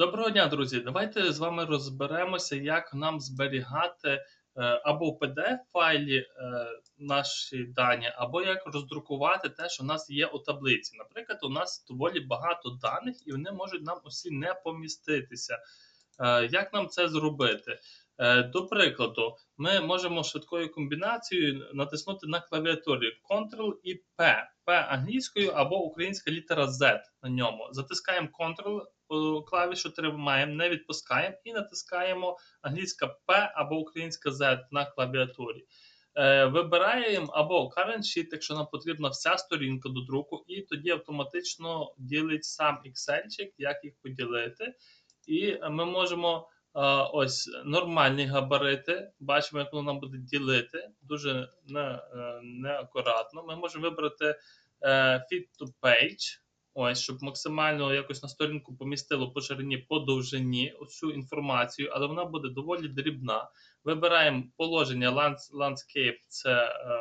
Доброго дня, друзі! Давайте з вами розберемося, як нам зберігати е, або в PDF-файлі е, наші дані, або як роздрукувати те, що у нас є у таблиці. Наприклад, у нас доволі багато даних, і вони можуть нам усі не поміститися. Е, Як нам це зробити? До прикладу, ми можемо швидкою комбінацією натиснути на клавіатурі Ctrl і P. P англійською або українська літера Z на ньому. Затискаємо Ctrl клавішу тримаємо, не відпускаємо і натискаємо англійська P або українська Z на клавіатурі. Е, Вибираємо або Current Sheet, якщо нам потрібна вся сторінка до друку, і тоді автоматично ділить сам Excel, як їх поділити. І ми можемо е, ось нормальні габарити. Бачимо, як воно нам буде ділити. Дуже не, е. Ми можемо вибрати Fit to Page. Ось, щоб максимально якось на сторінку помістило по ширині, по довжині цю інформацію, але вона буде доволі дрібна. Вибираємо положення Landscape це е,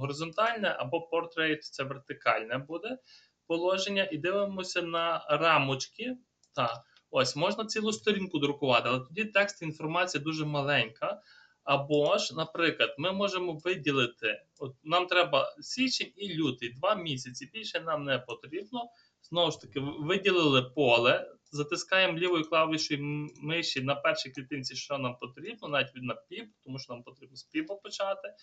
горизонтальне, або Portrait це вертикальне буде положення, і дивимося на рамочки. Так, ось можна цілу сторінку друкувати, але тоді текст інформація дуже маленька. Або ж, наприклад, ми можемо виділити, от нам треба січень і лютий, два місяці. Більше нам не потрібно. Знову ж таки, виділили поле, затискаємо лівою клавішою миші на першій клітинці, що нам потрібно, навіть на піп, тому що нам потрібно з піпа почати.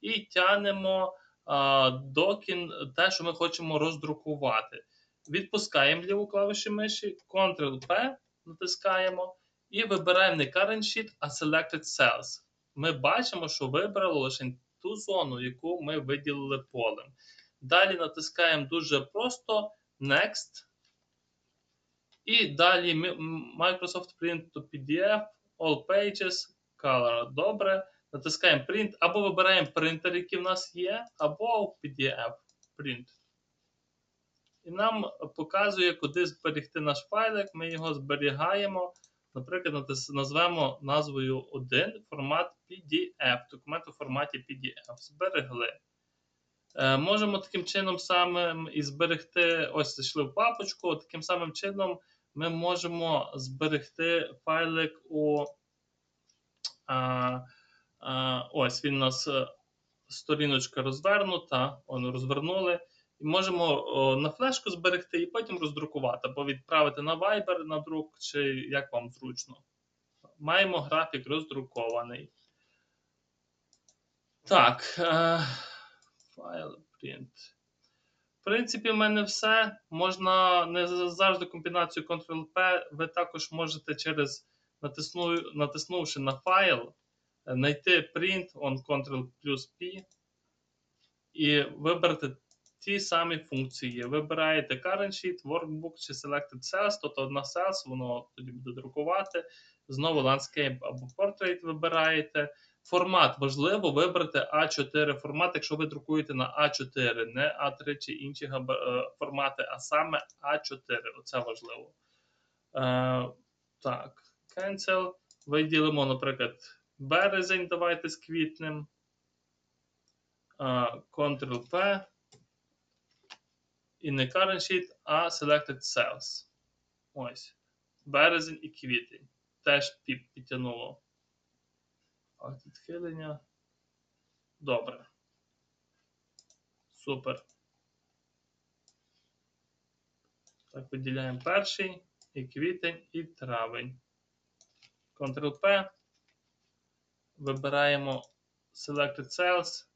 І тянемо а, до кін те, що ми хочемо роздрукувати. Відпускаємо ліву клавішу миші, Ctrl-P натискаємо і вибираємо не Current Sheet, а Selected Cells ми бачимо, що вибрало лише ту зону, яку ми виділили полем. Далі натискаємо дуже просто Next. І далі Microsoft Print to PDF, All Pages, Color. Добре. Натискаємо Print, або вибираємо принтер, який в нас є, або PDF Print. І нам показує, куди зберегти наш файлик. Ми його зберігаємо. Наприклад, назвемо назвою 1 формат PDF, документ у форматі PDF. Зберегли. Е, можемо таким чином самим і зберегти, ось зайшли в папочку, таким самим чином ми можемо зберегти файлик у. А, а, ось він у нас е, сторіночка розвернута, он розвернули. І можемо на флешку зберегти і потім роздрукувати, або відправити на Viber на друк, чи як вам зручно. Маємо графік роздрукований. Так. Е, файл print. В принципі, в мене все. Можна не завжди комбінацію Ctrl-P. Ви також можете через натисну, натиснувши на файл, е, знайти print on Ctrl плюс P і вибрати ті самі функції. Вибираєте Current Sheet, Workbook чи Selected Cells, тобто одна cells, воно тоді буде друкувати. Знову Landscape або Portrait вибираєте. Формат важливо вибрати А4 формат, якщо ви друкуєте на А4, не А3 чи інші е, формати, а саме А4. Оце важливо. Е, так, Cancel. Виділимо, наприклад, березень. Давайте з квітнем. Е, Ctrl-P. І не current sheet, а selected cells. Ось. Березень і квітень. Теж підтягнуло. Акт відхилення. Добре. Супер. Так, виділяємо перший, і квітень, і травень. Ctrl-P. Вибираємо Selected Cells.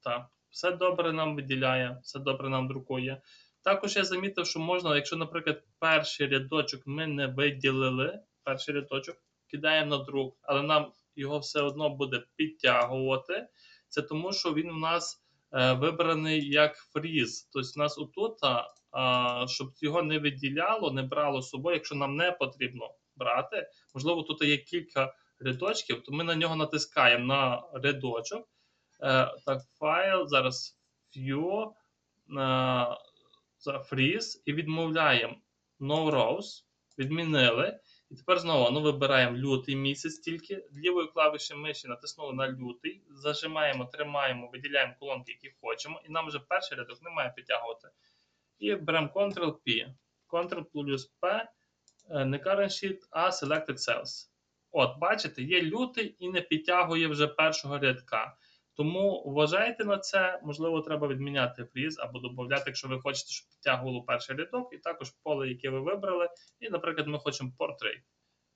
Так, все добре нам виділяє, все добре нам друкує. Також я замітив, що можна, якщо, наприклад, перший рядочок ми не виділили, перший рядочок кидаємо на друк, але нам його все одно буде підтягувати. Це тому, що він у нас е, вибраний як фріз. Тобто, у нас отут, а, щоб його не виділяло, не брало з собою, якщо нам не потрібно брати. Можливо, тут є кілька рядочків, то ми на нього натискаємо на рядочок. Е, так, файл, зараз view, е, freeze і відмовляємо no rows, відмінили. І тепер знову ну, вибираємо лютий місяць тільки. Лівою клавішею миші натиснули на лютий, зажимаємо, тримаємо, виділяємо колонки, які хочемо, і нам вже перший рядок не має підтягувати. І беремо Ctrl-P, Ctrl плюс P, Е, Не current sheet, а selected cells. От, бачите, є лютий і не підтягує вже першого рядка. Тому вважайте на це, можливо, треба відміняти фріз або додати, якщо ви хочете, щоб підтягувало перший рядок, і також поле, яке ви вибрали. І, наприклад, ми хочемо портрейт.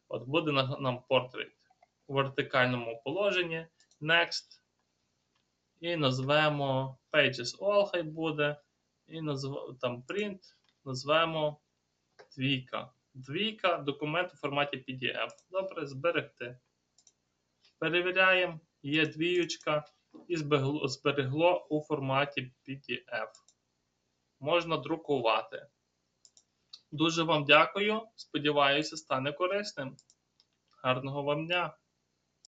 От буде нам портрейт у вертикальному положенні. Next. І назвемо Pages All, хай буде. І назв... там print, назвемо двійка. Двійка, документ у форматі PDF. Добре, зберегти. Перевіряємо, є двіючка і зберегло у форматі PDF. Можна друкувати. Дуже вам дякую. Сподіваюся, стане корисним. Гарного вам дня!